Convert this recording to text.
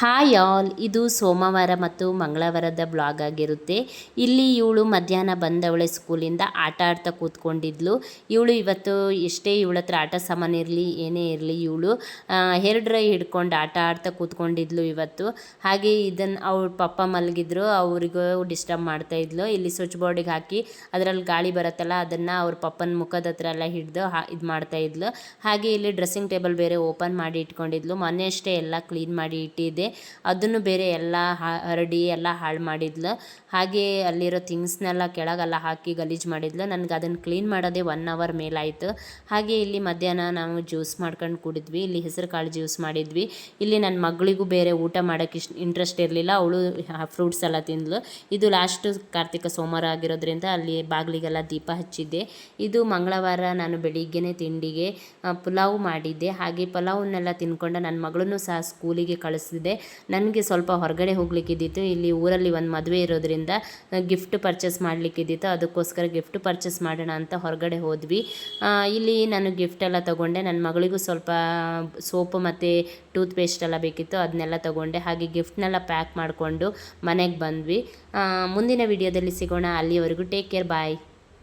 Hi all, ಇದು ಸೋಮವಾರ ಮತ್ತು ಮಂಗಳವಾರದ ಬ್ಲಾಗ್ ಆಗಿರುತ್ತೆ. ಇಲ್ಲಿ ಇವಳು ಮಧ್ಯಾಹ್ನ ಬಂದವಳೆ ಸ್ಕೂಲಿಂದ ಆಟ ಆಡ್ತಾ ಕೂತ್ಕೊಂಡಿದ್ಲು. ಇವಳು ಇವತ್ತು ಎಷ್ಟೇ ಇವಳ ಹತ್ರ ಆಟ ಸಾಮಾನು ಇರಲಿ, ಏನೇ ಇರಲಿ, ಇವಳು ಹೇರ್ ಡ್ರೈ ಹಿಡ್ಕೊಂಡು ಆಟ ಆಡ್ತಾ ಕೂತ್ಕೊಂಡಿದ್ಲು ಇವತ್ತು. ಹಾಗೆ ಇದನ್ನು ಅವ್ರ ಪಪ್ಪ ಮಲಗಿದ್ರು, ಅವ್ರಿಗೂ ಡಿಸ್ಟರ್ಬ್ ಮಾಡ್ತಾ ಇದ್ಲು. ಇಲ್ಲಿ ಸ್ವಿಚ್ ಬೋರ್ಡಿಗೆ ಹಾಕಿ ಅದರಲ್ಲಿ ಗಾಳಿ ಬರುತ್ತಲ್ಲ, ಅದನ್ನು ಅವ್ರ ಪಪ್ಪನ ಮುಖದ ಹತ್ರ ಎಲ್ಲ ಹಿಡಿದು ಹಾ, ಇದು ಮಾಡ್ತಾ ಇದ್ಲು. ಹಾಗೆ ಇಲ್ಲಿ ಡ್ರೆಸ್ಸಿಂಗ್ ಟೇಬಲ್ ಬೇರೆ ಓಪನ್ ಮಾಡಿ ಇಟ್ಕೊಂಡಿದ್ಲು. ಮೊನ್ನೆ ಅಷ್ಟೇ ಎಲ್ಲ ಕ್ಲೀನ್ ಮಾಡಿ ಇಟ್ಟಿದ್ದೆ. ಅದನ್ನು ಬೇರೆ ಎಲ್ಲ ಹರಡಿ ಎಲ್ಲ ಹಾಳು ಮಾಡಿದ್ಲು. ಹಾಗೆ ಅಲ್ಲಿರೋ ಥಿಂಗ್ಸ್ನೆಲ್ಲ ಕೆಳಗೆಲ್ಲ ಹಾಕಿ ಗಲೀಜು ಮಾಡಿದ್ಲು. ನನಗೆ ಅದನ್ನು ಕ್ಲೀನ್ ಮಾಡೋದೇ ಒನ್ ಅವರ್ ಮೇಲಾಯಿತು. ಹಾಗೆ ಇಲ್ಲಿ ಮಧ್ಯಾಹ್ನ ನಾವು ಜ್ಯೂಸ್ ಮಾಡ್ಕೊಂಡು ಕುಡಿದ್ವಿ. ಇಲ್ಲಿ ಹೆಸರು ಕಾಳು ಜ್ಯೂಸ್ ಮಾಡಿದ್ವಿ. ಇಲ್ಲಿ ನನ್ನ ಮಗಳಿಗೂ ಬೇರೆ ಊಟ ಮಾಡೋಕ್ಕೆ ಇಷ್ಟು ಇಂಟ್ರೆಸ್ಟ್ ಇರಲಿಲ್ಲ. ಅವಳು ಫ್ರೂಟ್ಸ್ ಎಲ್ಲ ತಿಂದ್ಲು. ಇದು ಲಾಸ್ಟ್ ಕಾರ್ತಿಕ ಸೋಮವಾರ ಆಗಿರೋದ್ರಿಂದ ಅಲ್ಲಿ ಬಾಗಿಲಿಗೆಲ್ಲ ದೀಪ ಹಚ್ಚಿದ್ದೆ. ಇದು ಮಂಗಳವಾರ ನಾನು ಬೆಳಿಗ್ಗೆನೇ ತಿಂಡಿಗೆ ಪುಲಾವ್ ಮಾಡಿದ್ದೆ. ಹಾಗೆ ಪಲಾವನ್ನೆಲ್ಲ ತಿನ್ಕೊಂಡು ನನ್ನ ಮಗಳನ್ನು ಸಹ ಸ್ಕೂಲಿಗೆ ಕಳಿಸಿದೆ. ನನಗೆ ಸ್ವಲ್ಪ ಹೊರಗಡೆ ಹೋಗ್ಲಿಕ್ಕಿದ್ದಿತ್ತು. ಇಲ್ಲಿ ಊರಲ್ಲಿ ಒಂದು ಮದುವೆ ಇರೋದ್ರಿಂದ ಗಿಫ್ಟ್ ಪರ್ಚೇಸ್ ಮಾಡಲಿಕ್ಕಿದ್ದಿತ್ತು. ಅದಕ್ಕೋಸ್ಕರ ಗಿಫ್ಟ್ ಪರ್ಚೇಸ್ ಮಾಡೋಣ ಅಂತ ಹೊರಗಡೆ ಹೋದ್ವಿ. ಇಲ್ಲಿ ನಾನು ಗಿಫ್ಟ್ ಎಲ್ಲ ತೊಗೊಂಡೆ. ನನ್ನ ಮಗಳಿಗೂ ಸ್ವಲ್ಪ ಸೋಪ್ ಮತ್ತು ಟೂತ್ ಪೇಸ್ಟ್ ಎಲ್ಲ ಬೇಕಿತ್ತು. ಅದನ್ನೆಲ್ಲ ತೊಗೊಂಡೆ. ಹಾಗೆ ಗಿಫ್ಟ್ನೆಲ್ಲ ಪ್ಯಾಕ್ ಮಾಡಿಕೊಂಡು ಮನೆಗೆ ಬಂದ್ವಿ. ಮುಂದಿನ ವಿಡಿಯೋದಲ್ಲಿ ಸಿಗೋಣ. ಅಲ್ಲಿವರೆಗೂ ಟೇಕ್ ಕೇರ್ ಬಾಯ್